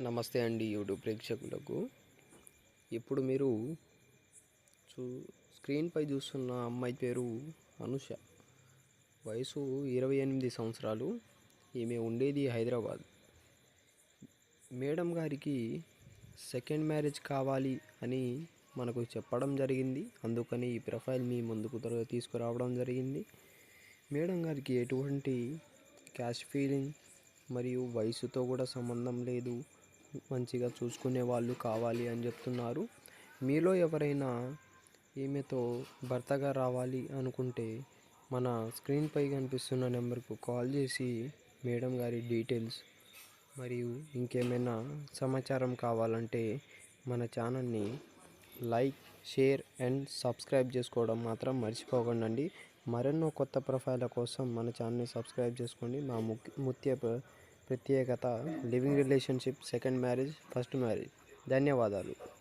నమస్తే అండి యూట్యూబ్ ప్రేక్షకులకు. ఇప్పుడు మీరు చూ స్క్రీన్పై చూస్తున్న అమ్మాయి పేరు అనుష. వయసు ఇరవై ఎనిమిది సంవత్సరాలు. ఈమె ఉండేది హైదరాబాద్. మేడం గారికి సెకండ్ మ్యారేజ్ కావాలి అని మనకు చెప్పడం జరిగింది. అందుకని ఈ ప్రొఫైల్ మీ ముందుకు తీసుకురావడం జరిగింది. మేడం గారికి ఎటువంటి క్యాష్ ఫీలింగ్ మరియు వయసుతో కూడా సంబంధం లేదు. మంచిగా చూసుకునే వాళ్ళు కావాలి అని చెప్తున్నారు. మీలో ఎవరైనా ఈమెతో భర్తగా రావాలి అనుకుంటే మన స్క్రీన్పై కనిపిస్తున్న నెంబర్కు కాల్ చేసి మేడం గారి డీటెయిల్స్ మరియు ఇంకేమైనా సమాచారం కావాలంటే మన ఛానల్ని లైక్ షేర్ అండ్ సబ్స్క్రైబ్ చేసుకోవడం మాత్రం మర్చిపోకండి మరెన్నో కొత్త ప్రొఫైల్ల కోసం మన ఛానల్ని సబ్స్క్రైబ్ చేసుకోండి. మా ముఖ్య ముత్య ప్రత్యేకత living relationship second marriage first marriage. ధన్యవాదాలు.